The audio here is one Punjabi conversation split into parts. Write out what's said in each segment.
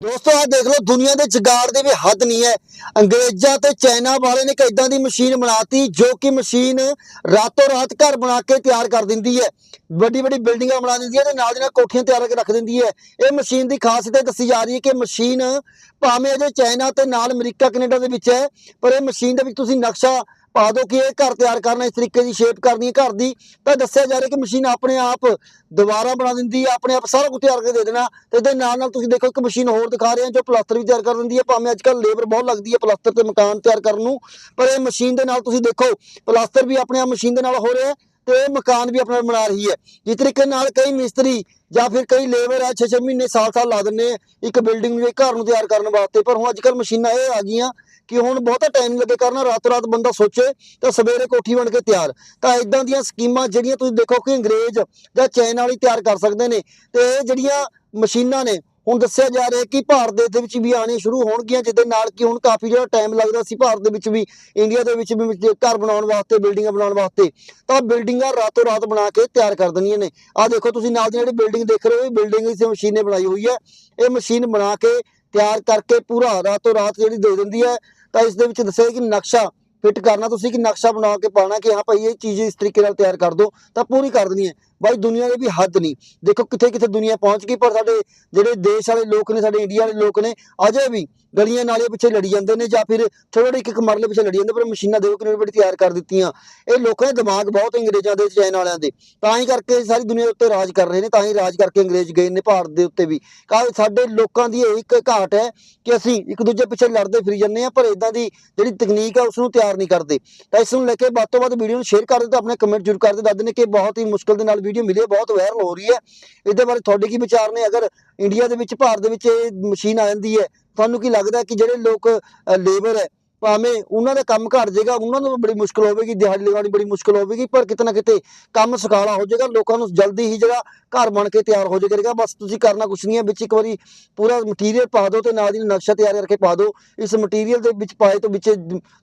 ਦੋਸਤੋ ਆ ਦੇਖ ਲਓ, ਦੁਨੀਆ ਦੇ ਜਗਾੜ ਦੇ ਵੀ ਹੱਦ ਨਹੀਂ ਹੈ। ਅੰਗਰੇਜ਼ਾਂ ਤੇ ਚਾਈਨਾ ਵਾਲੇ ਨੇ ਇੱਕ ਦੀ ਮਸ਼ੀਨ ਬਣਾਤੀ ਜੋ ਕਿ ਮਸ਼ੀਨ ਰਾਤੋਂ ਰਾਤ ਘਰ ਬਣਾ ਕੇ ਤਿਆਰ ਕਰ ਦਿੰਦੀ ਹੈ। ਵੱਡੀ ਵੱਡੀ ਬਿਲਡਿੰਗਾਂ ਬਣਾ ਦਿੰਦੀ ਹੈ ਤੇ ਨਾਲ ਦੀ ਨਾਲ ਕੋਠੀਆਂ ਤਿਆਰ ਕਰਕੇ ਰੱਖ ਦਿੰਦੀ ਹੈ। ਇਹ ਮਸ਼ੀਨ ਦੀ ਖਾਸੀਅਤ ਇਹ ਦੱਸੀ ਜਾ ਰਹੀ ਹੈ ਕਿ ਮਸ਼ੀਨ ਭਾਵੇਂ ਅਜੇ ਚਾਈਨਾ ਤੇ ਨਾਲ ਅਮਰੀਕਾ, ਕੈਨੇਡਾ ਦੇ ਵਿੱਚ ਹੈ, ਪਰ ਇਹ ਮਸ਼ੀਨ ਦੇ ਵਿੱਚ ਤੁਸੀਂ ਨਕਸ਼ਾ ਪਾ ਦਿਓ ਕਿ ਇਹ ਘਰ ਤਿਆਰ ਕਰਨਾ ਇਸ ਤਰੀਕੇ ਦੀ ਸ਼ੇਪ ਕਰਨੀ ਹੈ ਘਰ ਦੀ, ਤਾਂ ਦੱਸਿਆ ਜਾ ਰਿਹਾ ਕਿ ਮਸ਼ੀਨ ਆਪਣੇ ਆਪ ਦੁਬਾਰਾ ਬਣਾ ਦਿੰਦੀ ਹੈ, ਆਪਣੇ ਆਪ ਸਾਰਾ ਕੁਝ ਤਿਆਰ ਕਰਕੇ ਦੇ ਦੇਣਾ, ਤੇ ਇਹਦੇ ਨਾਲ ਨਾਲ ਤੁਸੀਂ ਦੇਖੋ ਇੱਕ ਮਸ਼ੀਨ ਹੋਰ ਦਿਖਾ ਰਹੇ ਹਾਂ ਜੋ ਪਲਾਸਟਰ ਵੀ ਤਿਆਰ ਕਰ ਦਿੰਦੀ ਹੈ, ਭਾਵੇਂ ਅੱਜ ਕੱਲ੍ਹ ਲੇਬਰ ਬਹੁਤ ਲੱਗਦੀ ਹੈ ਪਲਾਸਟਰ ਤੇ ਮਕਾਨ ਤਿਆਰ ਕਰਨ ਨੂੰ, ਪਰ ਇਹ ਮਸ਼ੀਨ ਦੇ ਨਾਲ ਤੁਸੀਂ ਦੇਖੋ ਪਲਾਸਟਰ ਵੀ ਆਪਣੇ ਆਪ ਮਸ਼ੀਨ ਦੇ ਨਾਲ ਹੋ ਰਿਹਾ ਹੈ ਤੇ ਇਹ ਮਕਾਨ ਵੀ ਆਪਣਾ ਬਣਾ ਰਹੀ ਹੈ। ਜਿਸ ਤਰੀਕੇ ਨਾਲ ਕਈ ਮਿਸਤਰੀ ਜਾਂ ਫਿਰ ਕਈ ਲੇਬਰ ਆ 6-6 ਮਹੀਨੇ ਸਾਲ-ਸਾਲ ਲਾ ਦਿੰਦੇ ਇੱਕ ਬਿਲਡਿੰਗ ਨੂੰ, ਇੱਕ ਘਰ ਨੂੰ ਤਿਆਰ ਕਰਨ ਵਾਸਤੇ। ਪਰ ਹੁਣ ਅੱਜ ਕੱਲ੍ਹ ਮਸ਼ੀਨਾਂ ਇਹ ਆ ਗਈਆਂ ਕਿ ਹੁਣ ਬਹੁਤਾ ਟਾਈਮ ਲੱਗੇ ਕਰਨਾ ਰਾਤੋਂ ਰਾਤ ਬੰਦਾ ਸੋਚੇ ਤਾਂ ਸਵੇਰੇ ਕੋਠੀ ਬਣ ਕੇ ਤਿਆਰ। ਤਾਂ ਇਦਾਂ ਦੀਆਂ ਸਕੀਮਾਂ ਜਿਹੜੀਆਂ ਤੁਸੀਂ ਦੇਖੋ ਕਿ ਅੰਗਰੇਜ਼ ਜਾਂ ਚਾਈਨਾ ਵਾਲੀ ਤਿਆਰ ਕਰ ਸਕਦੇ ਨੇ, ਤੇ ਇਹ ਜਿਹੜੀਆਂ ਮਸ਼ੀਨਾਂ ਨੇ ਹੁਣ ਦੱਸਿਆ ਜਾ ਰਿਹਾ ਕਿ ਭਾਰਤ ਦੇ ਵਿੱਚ ਵੀ ਆਉਣੀਆਂ ਸ਼ੁਰੂ ਹੋਣਗੀਆਂ, ਜਿਹਦੇ ਨਾਲ ਕਿ ਹੁਣ ਕਾਫੀ ਜਿਹੜਾ ਟਾਈਮ ਲੱਗਦਾ ਸੀ ਭਾਰਤ ਦੇ ਵਿੱਚ ਵੀ ਇੰਡੀਆ ਦੇ ਵਿੱਚ ਵੀ ਘਰ ਬਣਾਉਣ ਵਾਸਤੇ ਬਿਲਡਿੰਗਾਂ ਬਣਾਉਣ ਵਾਸਤੇ, ਤਾਂ ਬਿਲਡਿੰਗਾਂ ਰਾਤੋਂ ਰਾਤ ਬਣਾ ਕੇ ਤਿਆਰ ਕਰ ਦੇਣੀਆਂ ਨੇ। ਆਹ ਦੇਖੋ ਤੁਸੀਂ ਨਾਲ ਦੀ ਜਿਹੜੀ ਬਿਲਡਿੰਗ ਦੇਖ ਰਹੇ ਹੋ, ਇਹ ਬਿਲਡਿੰਗ ਇਸ ਮਸ਼ੀਨ ਨੇ ਬਣਾਈ ਹੋਈ ਹੈ। ਇਹ ਮਸ਼ੀਨ ਬਣਾ ਕੇ ਤਿਆਰ ਕਰਕੇ ਪੂਰਾ ਰਾਤੋਂ ਰਾਤ ਜਿਹੜੀ ਦੇ ਦਿੰਦੀ ਹੈ, ਤਾਂ ਇਸ ਦੇ ਵਿੱਚ ਦੱਸਿਆ ਕਿ ਨਕਸ਼ਾ ਫਿੱਟ ਕਰਨਾ, ਤੁਸੀਂ ਕਿ ਨਕਸ਼ਾ ਬਣਾ ਕੇ ਪਾਣਾ ਕਿ ਹਾਂ ਭਾਈ ਇਹ ਚੀਜ਼ ਇਸ ਤਰੀਕੇ ਨਾਲ ਤਿਆਰ ਕਰ ਦਿਓ, ਤਾਂ ਪੂਰੀ ਕਰ ਦੇਣੀ ਹੈ। ਬਾਈ ਦੁਨੀਆ ਦੇ ਵੀ ਹੱਦ ਨਹੀਂ। ਦੇਖੋ ਕਿੱਥੇ ਕਿੱਥੇ ਦੁਨੀਆ ਪਹੁੰਚ ਗਈ, ਪਰ ਸਾਡੇ ਜਿਹੜੇ ਦੇਸ਼ ਵਾਲੇ ਲੋਕ ਨੇ, ਸਾਡੇ ਇੰਡੀਆ ਵਾਲੇ ਲੋਕ ਨੇ, ਅਜੇ ਵੀ ਗਲੀਆਂ ਨਾਲੀਆਂ ਪਿੱਛੇ ਲੜੀ ਜਾਂਦੇ ਨੇ ਜਾਂ ਫਿਰ ਥੋੜੇ ਇੱਕ ਇੱਕ ਮਰਲੇ ਪਿੱਛੇ ਲੜੀ ਜਾਂਦੇ, ਪਰ ਮਸ਼ੀਨਾਂ ਦੇਖੋ ਕਿੰਨੀ ਵੱਡੀ ਤਿਆਰ ਕਰ ਦਿੱਤੀਆਂ। ਇਹ ਲੋਕਾਂ ਦੇ ਦਿਮਾਗ ਬਹੁਤ ਅੰਗਰੇਜ਼ਾਂ ਦੇ, ਚੈਨ ਵਾਲਿਆਂ ਦੇ। ਤਾਂ ਹੀ ਕਰਕੇ ਸਾਰੀ ਦੁਨੀਆ ਦੇ ਉੱਤੇ ਰਾਜ ਕਰ ਰਹੇ ਨੇ, ਤਾਂ ਹੀ ਰਾਜ ਕਰਕੇ ਅੰਗਰੇਜ਼ ਗਏ ਨੇ ਭਾਰਤ ਦੇ ਉੱਤੇ ਵੀ। ਕਾ ਸਾਡੇ ਲੋਕਾਂ ਦੀ ਇਹ ਇੱਕ ਘਾਟ ਹੈ ਕਿ ਅਸੀਂ ਇੱਕ ਦੂਜੇ ਪਿੱਛੇ ਲੜਦੇ ਫਿਰ ਜਾਂਦੇ ਆ ਪਰ ਇਦਾਂ ਦੀ ਜਿਹੜੀ ਤਕਨੀਕ ਹੈ ਉਸ ਨੂੰ ਤਿਆਰ ਨਹੀਂ ਕਰਦੇ। ਤਾਂ ਇਸ ਨੂੰ ਲੈ ਕੇ ਵੱਧ ਤੋਂ ਵੱਧ ਵੀਡੀਓ ਨੂੰ ਸ਼ੇਅਰ ਕਰ ਦਿਓ ਤੇ ਆਪਣੇ ਕਮੈਂਟ ਜ਼ਰੂਰ ਕਰ ਦਿਓ ਦੱਸਦੇ ਨੇ ਕਿ ਬਹੁਤ ਹੀ ਮੁਸ਼ਕਲ ਦੇ ਨਾਲ ਵੀਡੀਓ ਮਿਲੀ ਹੈ ਬਹੁਤ ਵਾਇਰਲ ਹੋ ਰਹੀ ਹੈ। ਇਹਦੇ ਬਾਰੇ ਤੁਹਾਡੇ ਕੀ ਵਿਚਾਰ ਨੇ? ਅਗਰ ਇੰਡੀਆ ਦੇ ਵਿੱਚ, ਭਾਰਤ ਦੇ ਵਿੱਚ ਇਹ ਮਸ਼ੀਨ ਆ ਜਾਂਦੀ ਹੈ, ਤੁਹਾਨੂੰ ਕੀ ਲੱਗਦਾ ਕਿ ਜਿਹੜੇ ਲੋਕ ਲੇਬਰ ਹੈ, ਭਾਵੇਂ ਉਹਨਾਂ ਦਾ ਕੰਮ ਘਟ ਜਾਏਗਾ, ਉਹਨਾਂ ਨੂੰ ਬੜੀ ਮੁਸ਼ਕਲ ਹੋਵੇਗੀ, ਦਿਹਾੜੀ ਲਗਾਉਣੀ ਬੜੀ ਮੁਸ਼ਕਲ ਹੋਵੇਗੀ, ਪਰ ਕਿਤੇ ਕਿਤੇ ਕੰਮ ਸੁਖਾਲਾ ਹੋ ਜਾਏਗਾ, ਲੋਕਾਂ ਨੂੰ ਜਲਦੀ ਹੀ ਜਿਹੜਾ ਘਰ ਬਣ ਕੇ ਤਿਆਰ ਹੋ ਜਾਏਗਾ ਬਸ ਤੁਸੀਂ ਕਰਨਾ ਕੁਛ ਨਹੀਂ ਹੈ, ਵਿੱਚ ਇੱਕ ਵਾਰੀ ਪੂਰਾ ਮਟੀਰੀਅਲ ਪਾ ਦਿਓ ਤੇ ਨਾਲ ਦੀ ਨਕਸ਼ਾ ਤਿਆਰ ਕਰਕੇ ਪਾ ਦਿਓ। ਇਸ ਮਟੀਰੀਅਲ ਦੇ ਵਿੱਚ ਪਾਏ ਤੋਂ ਵਿੱਚ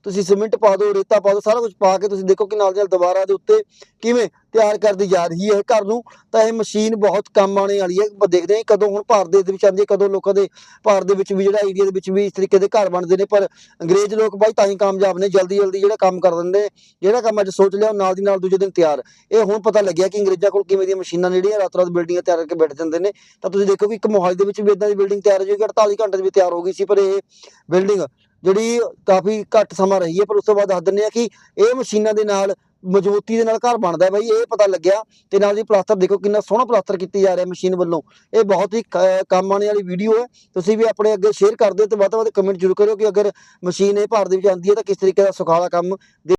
ਤੁਸੀਂ ਸੀਮੈਂਟ ਪਾ ਦਿਓ, ਰੇਤਾ ਪਾ ਦਿਓ, ਸਾਰਾ ਕੁਝ ਪਾ ਕੇ ਤੁਸੀਂ ਦੇਖੋ ਕਿ ਨਾਲ ਦੀ ਨਾਲ ਦੁਬਾਰਾ ਦੇ ਉੱਤੇ ਕਿਵੇਂ ਤਿਆਰ ਕਰਦੀ ਜਾ ਰਹੀ ਹੈ ਘਰ ਨੂੰ, ਤਾਂ ਇਹ ਮਸ਼ੀਨ ਬਹੁਤ ਕੰਮ ਆਉਣੇ ਵਾਲੀ ਹੈ। ਦੇਖਦੇ ਹਾਂ ਕਦੋਂ ਹੁਣ ਭਾਰਤ ਦੇ ਵਿੱਚ ਆਉਂਦੀ ਹੈ, ਕਦੋਂ ਲੋਕਾਂ ਦੇ ਭਾਰਤ ਦੇ ਵਿੱਚ ਵੀ ਜਿਹੜਾ ਇੰਡੀਆ ਦੇ ਵਿੱਚ ਵੀ ਇਸ ਤਰੀਕੇ ਦੇ ਘਰ ਬਣਦੇ ਨੇ। ਪਰ ਅੰਗਰੇਜ਼ ਲੋਕ ਬਾਈ ਤਾਂ ਹੀ ਕਾਮਯਾਬ ਨੇ ਜਲਦੀ ਜਲਦੀ ਜਿਹੜਾ ਕੰਮ ਕਰ ਦਿੰਦੇ ਜਿਹੜਾ ਕੰਮ ਅੱਜ ਸੋਚ ਲਿਆ ਨਾਲ ਦੀ ਨਾਲ ਦੂਜੇ ਦਿਨ ਤਿਆਰ। ਇਹ ਹੁਣ ਪਤਾ ਲੱਗਿਆ ਕਿ ਅੰਗਰੇਜ਼ਾਂ ਕੋਲ ਕਿਵੇਂ ਦੀਆਂ ਮਸ਼ੀਨਾਂ ਜਿਹੜੀਆਂ ਰਾਤ ਰਾਤ ਬਿਲਡਿੰਗਾਂ ਤਿਆਰ ਕਰਕੇ ਬੈਠ ਜਾਂਦੇ ਨੇ। ਤਾਂ ਤੁਸੀਂ ਦੇਖੋ ਕਿ ਇੱਕ ਮੋਹਾਲੀ ਦੇ ਵਿੱਚ ਵੀ ਇਦਾਂ ਦੀ ਬਿਲਡਿੰਗ ਤਿਆਰ ਹੋ ਜਾਏਗੀ 48 ਘੰਟੇ ਦੇ ਵਿੱਚ ਤਿਆਰ ਹੋ ਗਈ ਸੀ, ਪਰ ਇਹ ਬਿਲਡਿੰਗ ਜਿਹੜੀ ਕਾਫੀ ਘੱਟ ਸਮਾਂ ਰਹੀ ਹੈ। ਪਰ ਉਸ ਤੋਂ ਬਾਅਦ ਦੱਸ ਦਿੰਦੇ ਆ ਕਿ ਇਹ ਮਸ਼ੀਨਾਂ ਦੇ ਨਾਲ ਮਜ਼ਬੂਤੀ ਦੇ ਨਾਲ ਘਰ ਬਣਦਾ ਹੈ ਬਾਈ, ਇਹ ਪਤਾ ਲੱਗਿਆ ਤੇ ਨਾਲ ਦੀ ਪਲਾਸਟਰ ਦੇਖੋ ਕਿੰਨਾ ਸੋਹਣਾ ਪਲਾਸਟਰ ਕੀਤੀ ਜਾ ਰਿਹਾ ਮਸ਼ੀਨ ਵੱਲੋਂ। ਇਹ ਬਹੁਤ ਹੀ ਕੰਮ ਆਉਣ ਵਾਲੀ ਵੀਡੀਓ ਹੈ। ਤੁਸੀਂ ਵੀ ਆਪਣੇ ਅੱਗੇ ਸ਼ੇਅਰ ਕਰ ਦਿਓ ਤੇ ਵੱਧ ਤੋਂ ਵੱਧ ਕਮੈਂਟ ਜ਼ਰੂਰ ਕਰਿਓ ਕਿ ਅਗਰ ਮਸ਼ੀਨ ਇਹ ਭਾਰਤ ਦੇ ਵਿੱਚ ਆਉਂਦੀ ਹੈ ਤਾਂ ਕਿਸ ਤਰੀਕੇ ਦਾ ਸੁਖਾਲਾ ਕੰਮ